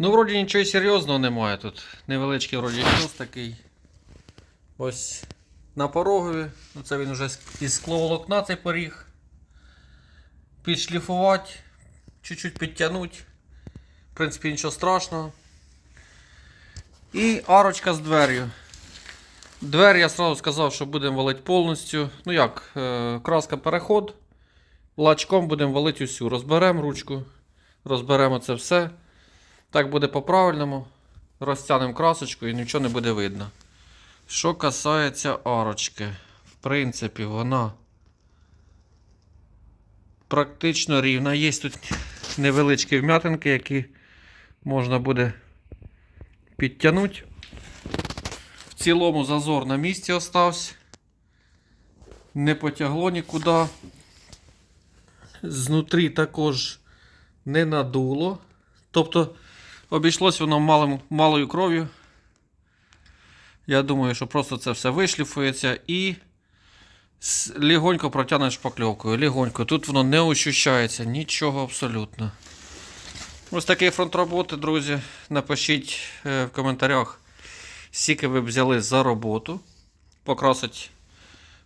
Ну, вроді нічого серйозного немає тут. Невеличкий вроді щось такий. Ось на порогові. Ну, Це він вже із скловолокна цей поріг. Підшліфувати, чуть-чуть підтягнути. В принципі, нічого страшного. І арочка з двер'ю. Двері я сразу сказав, що будемо валити повністю. Ну як, е, краска переход. Лачком будемо валити усю. Розберемо ручку, розберемо це все. Так буде по-правильному. Розтягнемо красочку і нічого не буде видно. Що касається арочки, в принципі, вона практично рівна. Є тут невеличкі вм'ятинки, які можна буде підтягнути. В цілому зазор на місці остався. Не потягло нікуди. Знутрі також не надуло. Тобто обійшлось воно малим, малою кров'ю. Я думаю, що просто це все вишліфується і легонько протягнеш шпакльовкою. Легонько. Тут воно не ощущається, нічого абсолютно. Ось такий фронт роботи, друзі. Напишіть е, в коментарях, скільки ви б взяли за роботу. Покрасить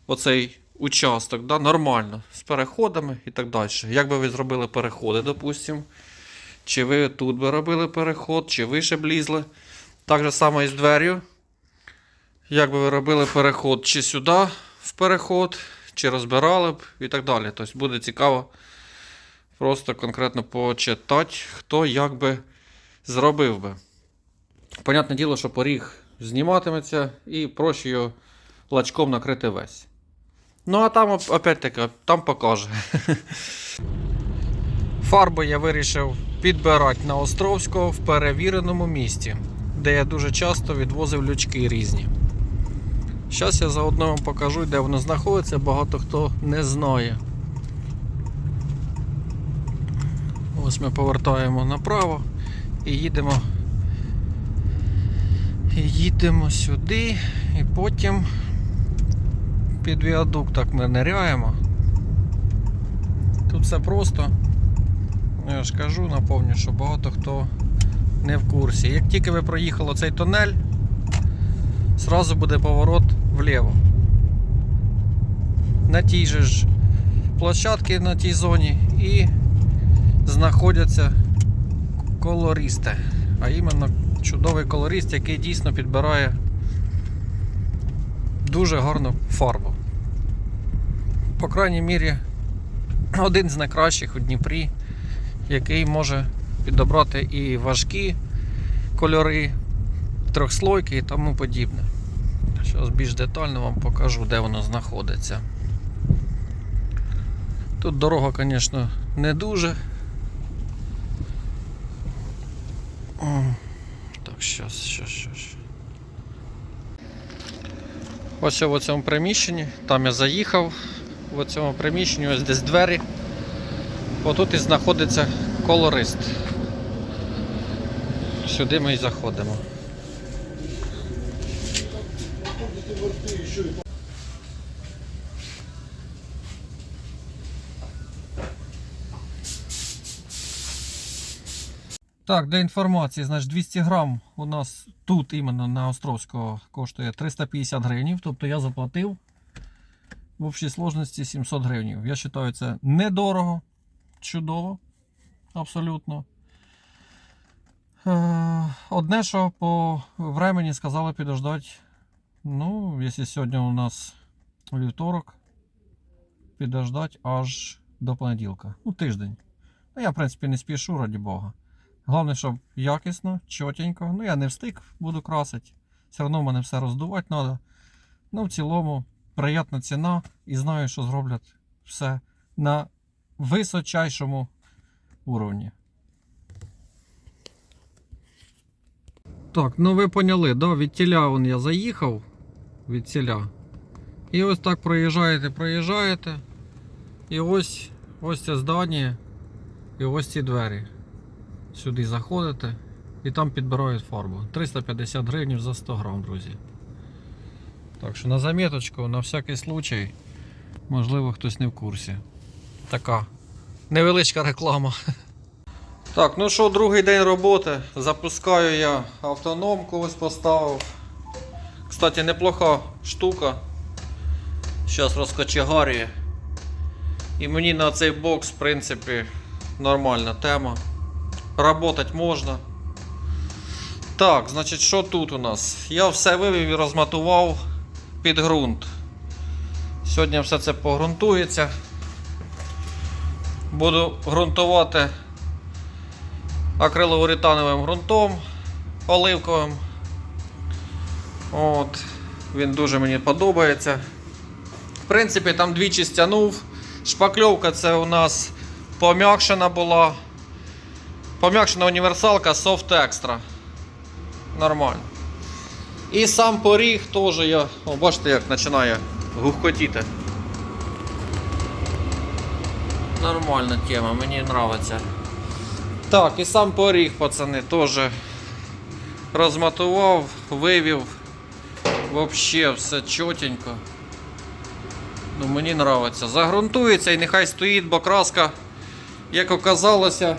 оцей участок да, нормально, з переходами і так далі. Як би ви зробили переходи, допустимо. Чи ви тут би робили переход, чи вище б лізли. Так же само і з двер'ю. Як би ви робили переход, чи сюди в переход, чи розбирали б і так далі. Тобто буде цікаво просто конкретно почитати, хто як би зробив би. Понятне діло, що поріг зніматиметься і проще його лачком накрити весь. Ну, а там, опять-таки, там покаже. Фарби я вирішив підбирати на Островського в перевіреному місці, де я дуже часто відвозив лючки різні. Зараз я заодно вам покажу, де воно знаходиться, багато хто не знає. Ось ми повертаємо направо і їдемо. І їдемо сюди, і потім під віадук так ми ниряємо. Тут все просто. Ну, Я ж кажу, напомню, що багато хто не в курсі. Як тільки ви проїхали цей тунель, зразу буде поворот вліво. На тій же ж площадці на тій зоні і знаходяться колористи. А іменно чудовий колорист, який дійсно підбирає дуже гарну фарбу. По крайній мірі, один з найкращих у Дніпрі, який може підобрати і важкі кольори, трьохслойки і тому подібне. Зараз більш детально вам покажу, де воно знаходиться. Тут дорога, звісно, не дуже. Так, щас, щас, щас. Ось в цьому приміщенні, там я заїхав, в цьому приміщенні ось десь двері. Отут і знаходиться колорист. Сюди ми і заходимо. Так, для інформації, значить 200 грам у нас тут іменно на Островського коштує 350 гривень, тобто я заплатив в общій сложності 700 гривень. Я вважаю, це недорого, чудово, абсолютно. Е, Одне, що по времені сказали підождати. Ну, якщо сьогодні у нас вівторок, підождати аж до понеділка. Ну, тиждень. Ну, я, в принципі, не спішу, раді Бога. Головне, щоб якісно, чотенько. Ну, я не встиг, буду красити. Все одно мене все роздувати треба. Ну, в цілому, приятна ціна і знаю, що зроблять все на височайшому уровні. Так, ну ви поняли, да? від тіля вон я заїхав. Від тіля. І ось так проїжджаєте, проїжджаєте. І ось ось це здання. І ось ці двері. Сюди заходите і там підбирають фарбу. 350 гривень за 100 грам, друзі. Так що на заміточку, на всякий случай, можливо, хтось не в курсі. Така невеличка реклама. Так, ну що, другий день роботи. Запускаю я автономку, ось поставив. Кстати, неплоха штука. Зараз розкочегарює. І мені на цей бокс, в принципі, нормальна тема. Работать можна. Так, значить, що тут у нас? Я все вивів і розматував під ґрунт. Сьогодні все це погрунтується. Буду ґрунтувати акрилоуретановим ґрунтом оливковим. От. Він дуже мені подобається. В принципі, там двічі стягнув. Шпакльовка це у нас пом'якшена була. Пом'якшена універсалка Soft Extra. Нормально. І сам поріг теж я. О, бачите, як починає гухкотіти. Нормальна тема, мені подобається. Так, і сам поріг, пацани, теж розматував, вивів. Вообще все чотенько. Ну, мені подобається. Загрунтується і нехай стоїть, бо краска, як оказалося,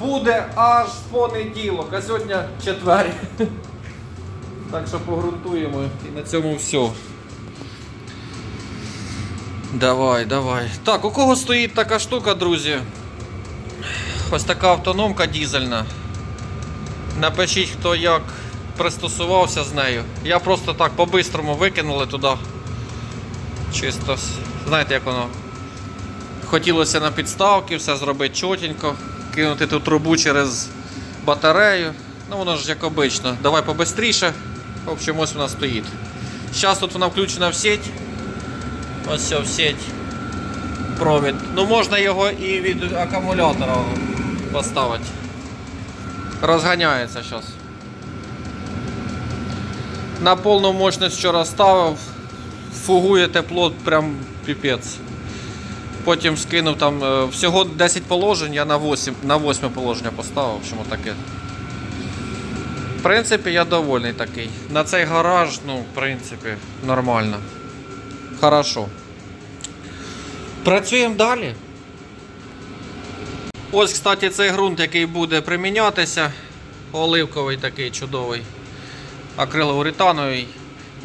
буде аж в понеділок, а сьогодні четвер. Так що погрунтуємо і на цьому все. Давай, давай. Так, у кого стоїть така штука, друзі? Ось така автономка дізельна. Напишіть, хто як пристосувався з нею. Я просто так по-бистрому викинули туди. Чисто, знаєте, як воно. Хотілося на підставки, все зробити чотенько, кинути ту трубу через батарею. Ну воно ж як обично. Давай побистріше. В общем, ось вона стоїть. Зараз тут вона включена в сеть. Ось в сеть. Провід. Ну можна його і від акумулятора поставити. Розганяється зараз. На повну мощність вчора ставив. Фугує тепло прям піпець. Потім скинув там е, всього 10 положень, я на 8, на 8 положення поставив, общем, таке. В принципі, я довольний такий. На цей гараж, ну, в принципі, нормально. Хорошо. Працюємо далі. Ось, кстати, цей ґрунт, який буде примінятися. Оливковий такий чудовий. Акрилоуретановий.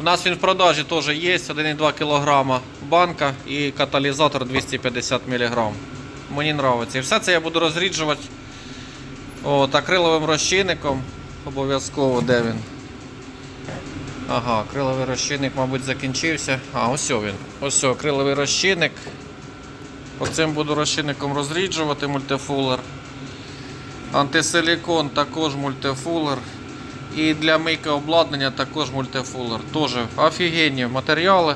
У нас він в продажі теж є 1,2 кг банка і каталізатор 250 мг. Мені подобається. І все це я буду розріджувати от, акриловим розчинником. Обов'язково де він. Ага, акриловий розчинник, мабуть, закінчився. А, ось він. Ось акриловий розчинник. Оцим буду розчинником розріджувати мультифулер. Антисилікон також мультифулер. І для мийки обладнання також мультифулер. Тоже офігенні матеріали.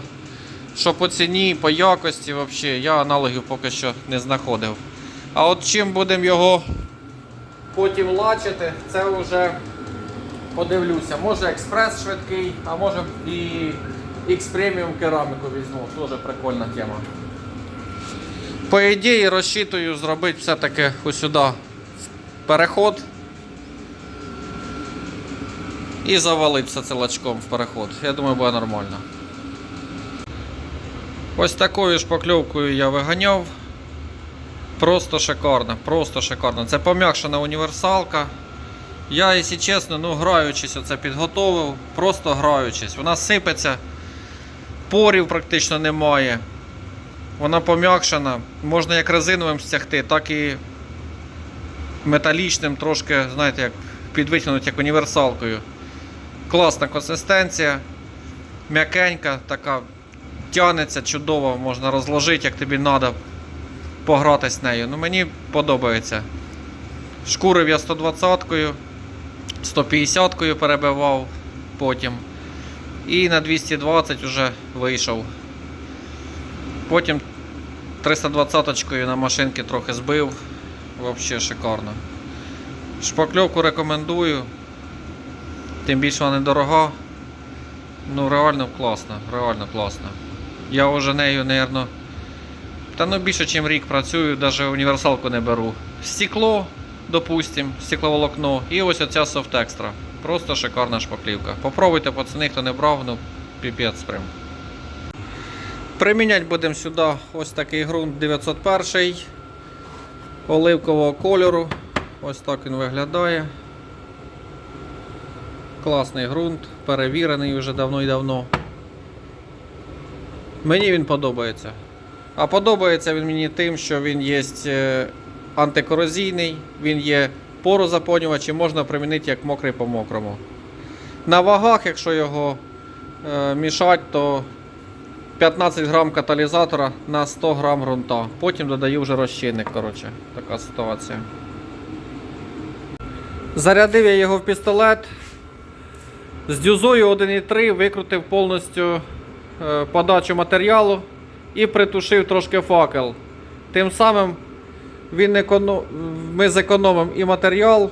Що по ціні, по якості, взагалі, я аналогів поки що не знаходив. А от чим будемо його потім лачити, це вже подивлюся. Може експрес швидкий, а може і X Premium кераміку візьму. Теж прикольна тема. По ідеї розчитую зробити все-таки ось сюди переход і завалити все в переход. Я думаю, буде нормально. Ось такою шпакльовкою я виганяв. Просто шикарно, просто шикарно. Це пом'якшена універсалка. Я, якщо чесно, ну граючись оце підготовив, просто граючись. Вона сипеться, порів практично немає. Вона пом'якшена. Можна як резиновим стягти, так і металічним, трошки, знаєте, як підвитягнути як універсалкою. Класна консистенція, м'якенька, така тянеться чудово, можна розложити, як тобі треба погратись нею. Ну, мені подобається. Шкурив я 120-кою, 150-кою перебивав потім. І на 220 вже вийшов. Потім 320-очкою на машинки трохи збив. Взагалі шикарно. Шпакльовку рекомендую. Тим більше вона недорога. Ну, реально класно, реально класно. Я вже нею, напевно, та ну більше, ніж рік працюю, навіть універсалку не беру. Стекло, допустим, стекловолокно і ось оця Soft Extra. Просто шикарна шпаклівка. Попробуйте, пацани, хто не брав, ну піпець прям. Приміняти будемо сюди ось такий ґрунт 901 оливкового кольору. Ось так він виглядає. Класний ґрунт, перевірений вже давно і давно. Мені він подобається. А подобається він мені тим, що він є е, антикорозійний, він є порозаповнювач і можна примінити як мокрий по мокрому. На вагах, якщо його е, мішати, то 15 грам каталізатора на 100 грам ґрунта. Потім додаю вже розчинник. Коротше, така ситуація. Зарядив я його в пістолет. З дюзою 1.3 викрутив повністю е, подачу матеріалу і притушив трошки факел. Тим самим він економ... ми зекономимо і матеріал,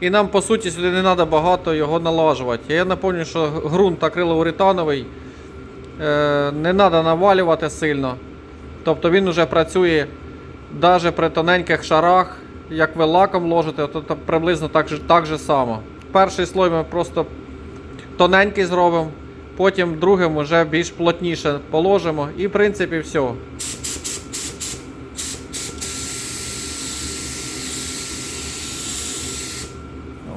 і нам по суті сюди не треба багато його налажувати. Я напомню, що ґрунт акрилоуретановий не треба навалювати сильно. Тобто він вже працює навіть при тоненьких шарах, як ви лаком ложите, то, то приблизно так, же- так же само. Перший слой ми просто тоненький зробимо, потім другим вже більш плотніше положимо і в принципі все.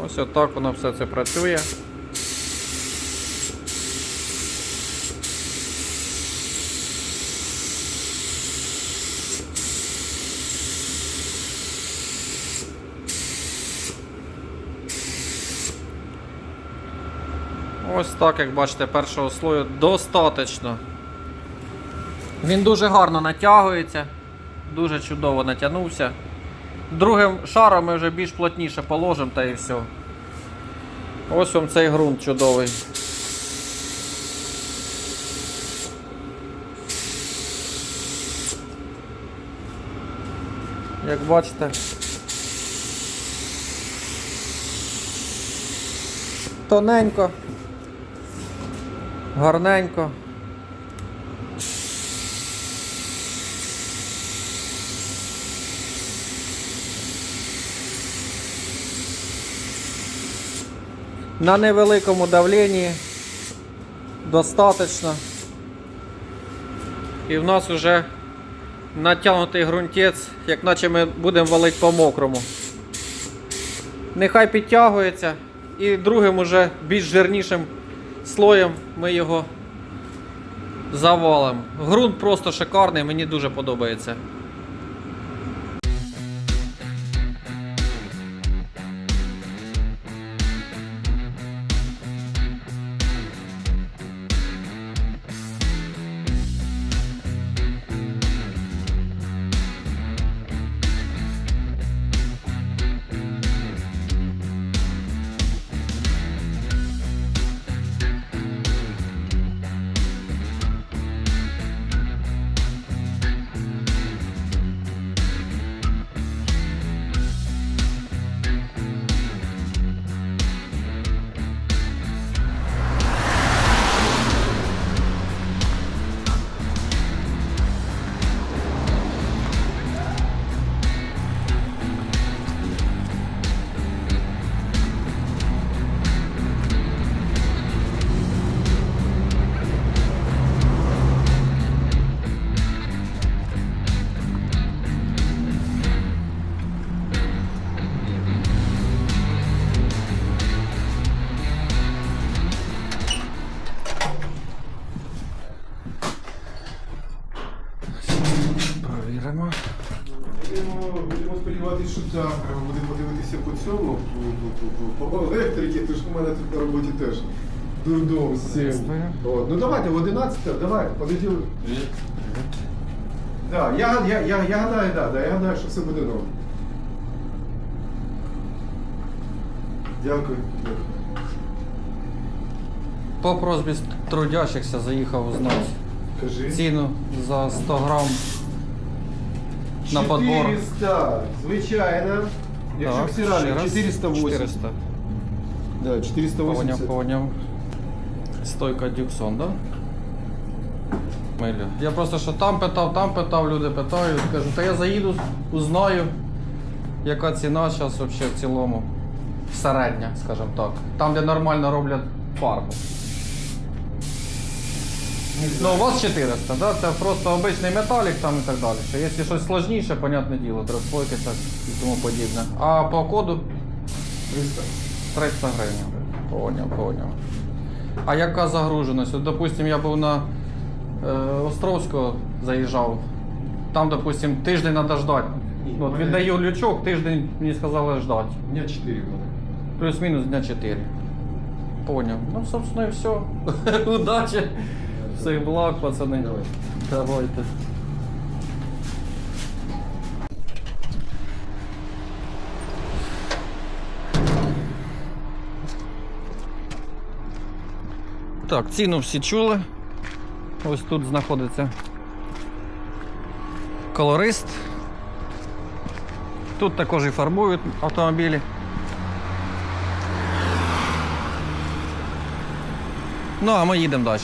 Ось отак воно все це працює. Ось так, як бачите, першого слою достатньо. Він дуже гарно натягується, дуже чудово натягнувся. Другим шаром ми вже більш плотніше положимо та і все. Ось вам цей ґрунт чудовий. Як бачите. Тоненько. Гарненько. На невеликому давленні достаточно. І в нас вже натягнутий ґрунтець, як наче ми будемо валити по мокрому. Нехай підтягується. І другим уже більш жирнішим слоєм ми його завалимо. Грунт просто шикарний, мені дуже подобається. Провіримо. Будемо, будемо сподіватися, що завтра буде подивитися по цьому, по, по, по, по електриці, то ж у мене тут на роботі теж дурдом з цим. От, ну давайте, в 11, давай, понеділок. Да, я, я, я, я гадаю, да, да, я гадаю, що все буде добре. Дякую. По просьбі трудящихся заїхав узнати Кажи. ціну за 100 грам на подбор. 400, звичайно. Якщо Так, раз. 480. 400. Да, Поняв, 480. поняв. Стойка Дюксон, да? Милю. Я просто що там питав, там питав, люди питають. Кажу, та я заїду, узнаю, яка ціна зараз взагалі в цілому. Середня, скажімо так. Там, де нормально роблять фарбу. Ну, у вас 400, да? Це просто обичний металік там і так далі. Що Якщо щось сложніше, понятне діло, трьохслойки так і тому подібне. А по коду 300. 300 гривень. Поняв, поняв. А яка загруженість? От, допустим, я був на е, Островського заїжджав. Там, допустим, тиждень треба ждати. Ні, От, мене- віддаю лючок, тиждень мені сказали ждати. Дня 4 буде. Плюс-мінус дня 4. Поняв. Ну, собственно, і все. Удачі. Всіх благ, пацани. Давай. Давайте. Так, ціну всі чули. Ось тут знаходиться колорист. Тут також і фарбують автомобілі. Ну, а ми їдемо далі.